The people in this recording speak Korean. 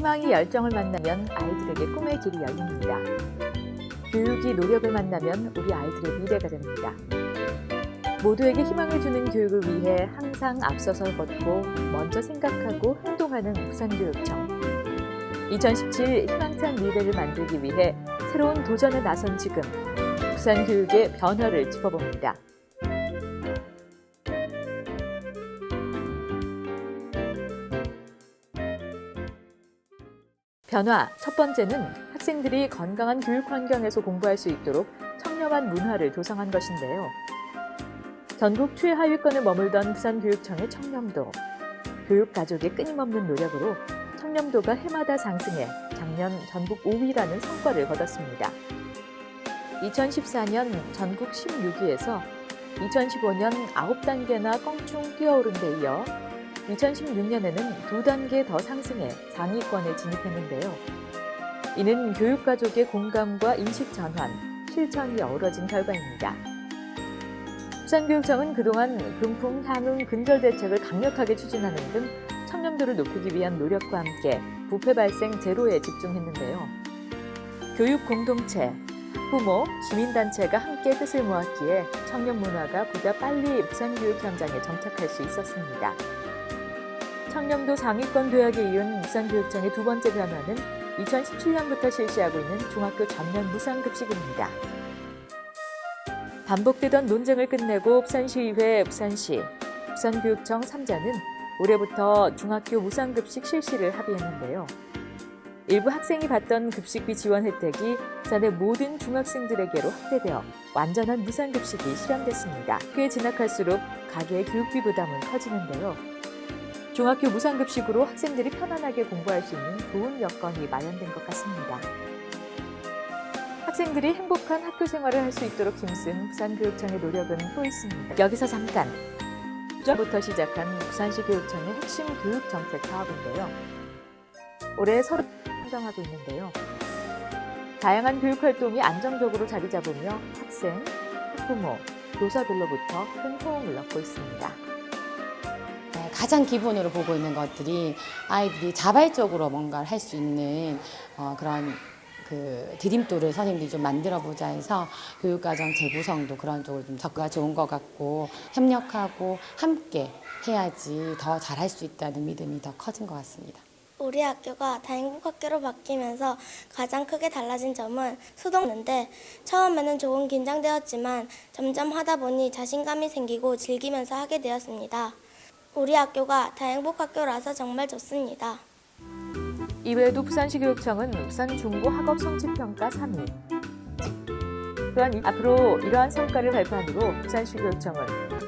희망이 열정을 만나면 아이들에게 꿈의 길이 열립니다. 교육이 노력을 만나면 우리 아이들의 미래가 됩니다. 모두에게 희망을 주는 교육을 위해 항상 앞서서 걷고 먼저 생각하고 행동하는 부산교육청. 2017 희망찬 미래를 만들기 위해 새로운 도전에 나선 지금 부산교육의 변화를 짚어봅니다. 변화 첫 번째는 학생들이 건강한 교육 환경에서 공부할 수 있도록 청렴한 문화를 조성한 것인데요. 전국 최하위권에 머물던 부산교육청의 청렴도, 교육 가족의 끊임없는 노력으로 청렴도가 해마다 상승해 작년 전국 5위라는 성과를 거뒀습니다. 2014년 전국 16위에서 2015년 9단계나 껑충 뛰어오른 데 이어 2016년에는 두 단계 더 상승해 상위권에 진입했는데요. 이는 교육가족의 공감과 인식 전환, 실천이 어우러진 결과입니다. 부산교육청은 그동안 금풍, 향응, 근절 대책을 강력하게 추진하는 등 청렴도를 높이기 위한 노력과 함께 부패 발생 제로에 집중했는데요. 교육 공동체, 학부모, 시민단체가 함께 뜻을 모았기에 청년 문화가 보다 빨리 부산교육 현장에 정착할 수 있었습니다. 청렴도 상위권 도약에 이은 부산교육청의 두 번째 변화는 2017년부터 실시하고 있는 중학교 전면 무상급식입니다. 반복되던 논쟁을 끝내고 부산시의회, 부산시, 부산교육청 3자는 올해부터 중학교 무상급식 실시를 합의했는데요. 일부 학생이 받던 급식비 지원 혜택이 부산의 모든 중학생들에게로 확대되어 완전한 무상급식이 실현됐습니다. 꽤 지나갈수록 가계의 교육비 부담은 커지는데요. 중학교 무상급식으로 학생들이 편안하게 공부할 수 있는 좋은 여건이 마련된 것 같습니다. 학생들이 행복한 학교 생활을 할 수 있도록 힘쓴 부산교육청의 노력은 또 있습니다. 여기서 잠깐! 부터 시작한 부산시 교육청의 핵심 교육 정책 사업인데요. 올해 서로 성장하고 있는데요. 다양한 교육 활동이 안정적으로 자리 잡으며 학생, 학부모, 교사들로부터 큰 호응을 얻고 있습니다. 네, 가장 기본으로 보고 있는 것들이 아이들이 자발적으로 뭔가를 할 수 있는 어, 그런 그 디딤돌을 선생님들이 좀 만들어 보자 해서 교육과정 재구성도 그런 쪽으로 좀 접근가 좋은 것 같고 협력하고 함께 해야지 더 잘할 수 있다는 믿음이 더 커진 것 같습니다. 우리 학교가 다행복 학교로 바뀌면서 가장 크게 달라진 점은 수동인데 처음에는 조금 긴장되었지만 점점 하다 보니 자신감이 생기고 즐기면서 하게 되었습니다. 우리 학교가 다행복 학교라서 정말 좋습니다. 이외에도 부산시 교육청은 부산 중고 학업 성취 평가 3위. 또한 이- 앞으로 이러한 성과를 발판으로 부산시 교육청은